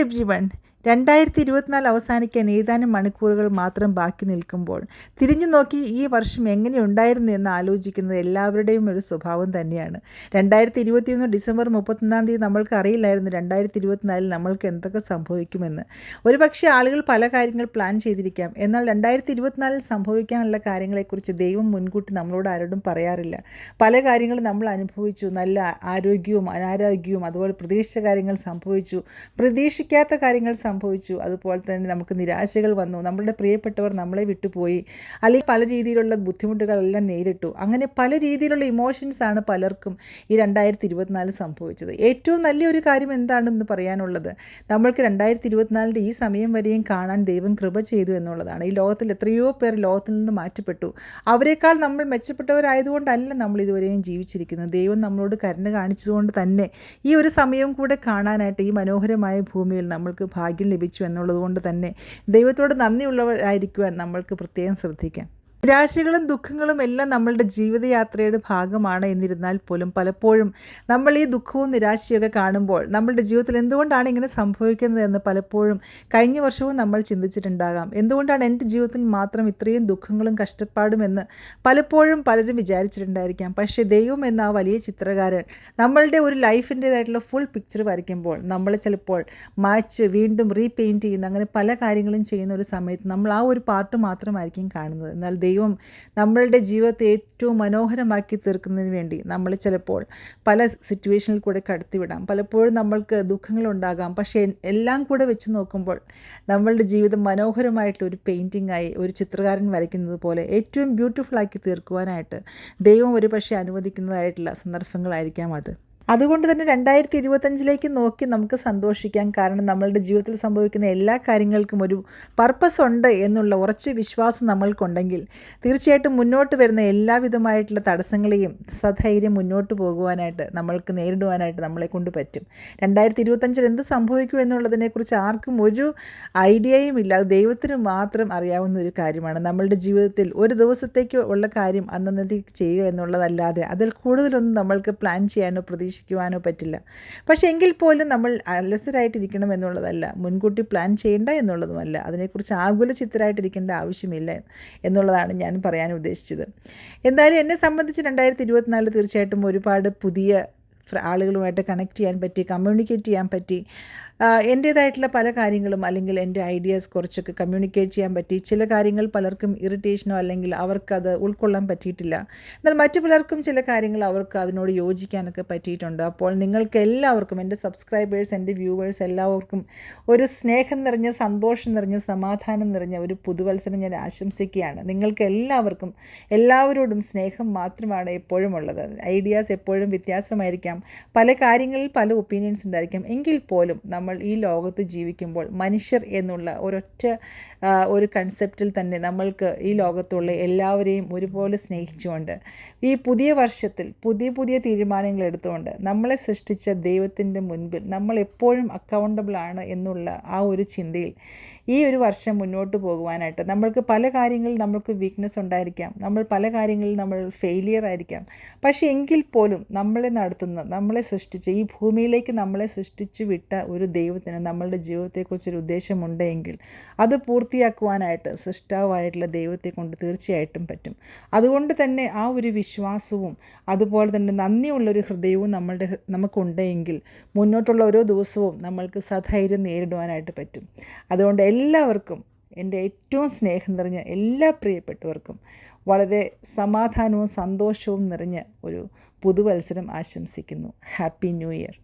everyone. രണ്ടായിരത്തി ഇരുപത്തിനാല് അവസാനിക്കാൻ ഏതാനും മണിക്കൂറുകൾ മാത്രം ബാക്കി നിൽക്കുമ്പോൾ തിരിഞ്ഞു നോക്കി ഈ വർഷം എങ്ങനെയുണ്ടായിരുന്നു എന്ന് ആലോചിക്കുന്നത് എല്ലാവരുടെയും ഒരു സ്വഭാവം തന്നെയാണ്. രണ്ടായിരത്തി ഇരുപത്തിയൊന്ന് ഡിസംബർ മുപ്പത്തൊന്നാം തീയതി നമ്മൾക്ക് അറിയില്ലായിരുന്നു രണ്ടായിരത്തി ഇരുപത്തിനാലിൽ നമ്മൾക്ക് എന്തൊക്കെ സംഭവിക്കുമെന്ന്. ഒരുപക്ഷെ ആളുകൾ പല കാര്യങ്ങൾ പ്ലാൻ ചെയ്തിരിക്കാം. എന്നാൽ രണ്ടായിരത്തി ഇരുപത്തിനാലിൽ സംഭവിക്കാനുള്ള കാര്യങ്ങളെക്കുറിച്ച് ദൈവം മുൻകൂട്ടി നമ്മളോട് ആരോടും പറയാറില്ല. പല കാര്യങ്ങളും നമ്മൾ അനുഭവിച്ചു. നല്ല ആരോഗ്യവും അനാരോഗ്യവും അതുപോലെ പ്രതീക്ഷിച്ച കാര്യങ്ങൾ സംഭവിച്ചു. പ്രതീക്ഷിക്കാത്ത കാര്യങ്ങൾ സംഭവിച്ചു. അതുപോലെ തന്നെ നമുക്ക് നിരാശകൾ വന്നു. നമ്മളുടെ പ്രിയപ്പെട്ടവർ നമ്മളെ വിട്ടുപോയി. അല്ലെങ്കിൽ പല രീതിയിലുള്ള ബുദ്ധിമുട്ടുകളെല്ലാം നേരിട്ടു. അങ്ങനെ പല രീതിയിലുള്ള ഇമോഷൻസാണ് പലർക്കും ഈ രണ്ടായിരത്തി ഇരുപത്തിനാല് സംഭവിച്ചത്. ഏറ്റവും നല്ലൊരു കാര്യം എന്താണെന്ന് പറയാനുള്ളത് നമ്മൾക്ക് രണ്ടായിരത്തി ഇരുപത്തിനാലിന്റെ ഈ സമയം വരെയും കാണാൻ ദൈവം കൃപ ചെയ്തു എന്നുള്ളതാണ്. ഈ ലോകത്തിൽ എത്രയോ പേർ ലോകത്തിൽ നിന്ന് മാറ്റപ്പെട്ടു. അവരെക്കാൾ നമ്മൾ മെച്ചപ്പെട്ടവരായതുകൊണ്ടല്ല നമ്മൾ ഇതുവരെയും ജീവിച്ചിരിക്കുന്നത്. ദൈവം നമ്മളോട് കരുണ കാണിച്ചതുകൊണ്ട് തന്നെ ഈ ഒരു സമയവും കൂടെ കാണാനായിട്ട് ഈ മനോഹരമായ ഭൂമിയിൽ നമ്മൾക്ക് ഭാഗ്യം ലഭിച്ചു എന്നുള്ളതുകൊണ്ട് തന്നെ ദൈവത്തോട് നന്ദിയുള്ളവരായിരിക്കുവാൻ നമ്മൾക്ക് പ്രത്യേകം ശ്രദ്ധിക്കാം. നിരാശകളും ദുഃഖങ്ങളും എല്ലാം നമ്മളുടെ ജീവിതയാത്രയുടെ ഭാഗമാണ് എന്നിരുന്നാൽ പോലും പലപ്പോഴും നമ്മൾ ഈ ദുഃഖവും നിരാശയൊക്കെ കാണുമ്പോൾ നമ്മളുടെ ജീവിതത്തിൽ എന്തുകൊണ്ടാണ് ഇങ്ങനെ സംഭവിക്കുന്നത് എന്ന് പലപ്പോഴും കഴിഞ്ഞ വർഷവും നമ്മൾ ചിന്തിച്ചിട്ടുണ്ടാകാം. എന്തുകൊണ്ടാണ് എന്റെ ജീവിതത്തിൽ മാത്രം ഇത്രയും ദുഃഖങ്ങളും കഷ്ടപ്പാടും എന്ന് പലപ്പോഴും പലരും വിചാരിച്ചിട്ടുണ്ടായിരിക്കാം. പക്ഷേ ദൈവം എന്ന ആ വലിയ ചിത്രകാരൻ നമ്മളുടെ ഒരു ലൈഫിന്റേതായിട്ടുള്ള ഫുൾ പിക്ചർ വരയ്ക്കുമ്പോൾ നമ്മൾ ചിലപ്പോൾ മാച്ച് വീണ്ടും റീപെയിന്റ് ചെയ്യുന്ന അങ്ങനെ പല കാര്യങ്ങളും ചെയ്യുന്ന ഒരു സമയത്ത് നമ്മൾ ആ ഒരു പാർട്ട് മാത്രമായിരിക്കും കാണുന്നത്. എന്നാൽ ദൈവം നമ്മളുടെ ജീവിതത്തെ ഏറ്റവും മനോഹരമാക്കി തീർക്കുന്നതിന് വേണ്ടി നമ്മൾ ചിലപ്പോൾ പല സിറ്റുവേഷനിൽ കൂടെ കടത്തിവിടാം. പലപ്പോഴും നമ്മൾക്ക് ദുഃഖങ്ങളുണ്ടാകാം. പക്ഷേ എല്ലാം കൂടെ വെച്ച് നോക്കുമ്പോൾ നമ്മളുടെ ജീവിതം മനോഹരമായിട്ടുള്ള ഒരു പെയിന്റിംഗ് ആയി ഒരു ചിത്രകാരൻ വരയ്ക്കുന്നത് പോലെ ഏറ്റവും ബ്യൂട്ടിഫുൾ ആക്കി തീർക്കുവാനായിട്ട് ദൈവം ഒരു പക്ഷേ അനുവദിക്കുന്നതായിട്ടുള്ള സന്ദർഭങ്ങളായിരിക്കാം അത്. അതുകൊണ്ട് തന്നെ രണ്ടായിരത്തി ഇരുപത്തഞ്ചിലേക്ക് നോക്കി നമുക്ക് സന്തോഷിക്കാം. കാരണം നമ്മളുടെ ജീവിതത്തിൽ സംഭവിക്കുന്ന എല്ലാ കാര്യങ്ങൾക്കും ഒരു പർപ്പസ് ഉണ്ട് എന്നുള്ള ഉറച്ച വിശ്വാസം നമ്മൾക്കുണ്ടെങ്കിൽ തീർച്ചയായിട്ടും മുന്നോട്ട് വരുന്ന എല്ലാവിധമായിട്ടുള്ള തടസ്സങ്ങളെയും സധൈര്യം മുന്നോട്ട് പോകുവാനായിട്ട് നമ്മൾക്ക് നേരിടുവാനായിട്ട് നമ്മളെ കൊണ്ട് പറ്റും. രണ്ടായിരത്തി ഇരുപത്തഞ്ചിൽ എന്ത് സംഭവിക്കും എന്നുള്ളതിനെക്കുറിച്ച് ആർക്കും ഒരു ഐഡിയയും ഇല്ല. അത് ദൈവത്തിന് മാത്രം അറിയാവുന്ന ഒരു കാര്യമാണ്. നമ്മളുടെ ജീവിതത്തിൽ ഒരു ദിവസത്തേക്ക് ഉള്ള കാര്യം അന്നന്നേക്ക് ചെയ്യുക എന്നുള്ളതല്ലാതെ അതിൽ കൂടുതലൊന്നും നമ്മൾക്ക് പ്ലാൻ ചെയ്യാനോ പ്രതീക്ഷിക്കുവാനോ പറ്റില്ല. പക്ഷേ എങ്കിൽ പോലും നമ്മൾ അലസരായിട്ടിരിക്കണം എന്നുള്ളതല്ല. മുൻകൂട്ടി പ്ലാൻ ചെയ്യേണ്ട എന്നുള്ളതുമല്ല. അതിനെക്കുറിച്ച് ആകുല ചിത്തരായിട്ടിരിക്കേണ്ട ആവശ്യമില്ല എന്നുള്ളതാണ് ഞാൻ പറയാൻ ഉദ്ദേശിച്ചത്. എന്തായാലും എന്നെ സംബന്ധിച്ച് രണ്ടായിരത്തി ഇരുപത്തിനാല് തീർച്ചയായിട്ടും ഒരുപാട് പുതിയ ആളുകളുമായിട്ട് കണക്ട് ചെയ്യാൻ പറ്റി കമ്മ്യൂണിക്കേറ്റ് ചെയ്യാൻ പറ്റി. എന്റേതായിട്ടുള്ള പല കാര്യങ്ങളും അല്ലെങ്കിൽ എന്റെ ഐഡിയാസ് കുറച്ചൊക്കെ കമ്മ്യൂണിക്കേറ്റ് ചെയ്യാൻ പറ്റി. ചില കാര്യങ്ങൾ പലർക്കും ഇറിറ്റേഷനോ അല്ലെങ്കിൽ അവർക്കത് ഉൾക്കൊള്ളാൻ പറ്റിയിട്ടില്ല. എന്നാൽ മറ്റു പലർക്കും ചില കാര്യങ്ങൾ അവർക്ക് അതിനോട് യോജിക്കാനൊക്കെ പറ്റിയിട്ടുണ്ട്. അപ്പോൾ നിങ്ങൾക്ക് എല്ലാവർക്കും എന്റെ സബ്സ്ക്രൈബേഴ്സ് എന്റെ വ്യൂവേഴ്സ് എല്ലാവർക്കും ഒരു സ്നേഹം നിറഞ്ഞ സന്തോഷം നിറഞ്ഞ സമാധാനം നിറഞ്ഞ ഒരു പുതുവത്സരം ഞാൻ ആശംസിക്കുകയാണ്. നിങ്ങൾക്ക് എല്ലാവർക്കും എല്ലാവരോടും സ്നേഹം മാത്രമാണ് എപ്പോഴും ഉള്ളത്. ഐഡിയാസ് എപ്പോഴും വ്യത്യാസമായിരിക്കാം. പല കാര്യങ്ങളിൽ പല ഒപ്പീനിയൻസ് ഉണ്ടായിരിക്കാം. എങ്കിൽ പോലും ഈ ലോകത്ത് ജീവിക്കുമ്പോൾ മനുഷ്യർ എന്നുള്ള ഒരൊറ്റ ഒരു കൺസെപ്റ്റിൽ തന്നെ നമ്മൾക്ക് ഈ ലോകത്തുള്ള എല്ലാവരെയും ഒരുപോലെ സ്നേഹിച്ചുകൊണ്ട് ഈ പുതിയ വർഷത്തിൽ പുതിയ പുതിയ തീരുമാനങ്ങൾ എടുത്തുകൊണ്ട് നമ്മളെ സൃഷ്ടിച്ച ദൈവത്തിന്റെ മുൻപിൽ നമ്മൾ എപ്പോഴും അക്കൗണ്ടബിൾ ആണ് എന്നുള്ള ആ ഒരു ചിന്തയിൽ ഈ ഒരു വർഷം മുന്നോട്ട് പോകുവാനായിട്ട് നമ്മൾക്ക് പല കാര്യങ്ങളിൽ നമ്മൾക്ക് വീക്ക്നെസ് ഉണ്ടായിരിക്കാം. നമ്മൾ പല കാര്യങ്ങളിൽ നമ്മൾ ഫെയിലിയർ ആയിരിക്കാം. പക്ഷേ എങ്കിൽ പോലും നമ്മളെ നടത്തുന്ന നമ്മളെ സൃഷ്ടിച്ച ഈ ഭൂമിയിലേക്ക് നമ്മളെ സൃഷ്ടിച്ചു വിട്ട ഒരു ദൈവത്തിന് നമ്മളുടെ ജീവിതത്തെക്കുറിച്ചൊരു ഉദ്ദേശമുണ്ടെങ്കിൽ അത് പൂർത്തിയാക്കുവാനായിട്ട് സൃഷ്ടാവായിട്ടുള്ള ദൈവത്തെ കൊണ്ട് തീർച്ചയായിട്ടും പറ്റും. അതുകൊണ്ട് തന്നെ ആ ഒരു വിശ്വാസവും അതുപോലെ തന്നെ നന്ദിയുള്ളൊരു ഹൃദയവും നമ്മളുടെ നമുക്കുണ്ടെങ്കിൽ മുന്നോട്ടുള്ള ഓരോ ദിവസവും നമ്മൾക്ക് സധൈര്യം നേരിടുവാനായിട്ട് പറ്റും. അതുകൊണ്ട് എല്ലാവർക്കും എന്റെ ഏറ്റവും സ്നേഹം നിറഞ്ഞ എല്ലാ പ്രിയപ്പെട്ടവർക്കും വളരെ സമാധാനവും സന്തോഷവും നിറഞ്ഞ ഒരു പുതുവത്സരം ആശംസിക്കുന്നു. Happy new year.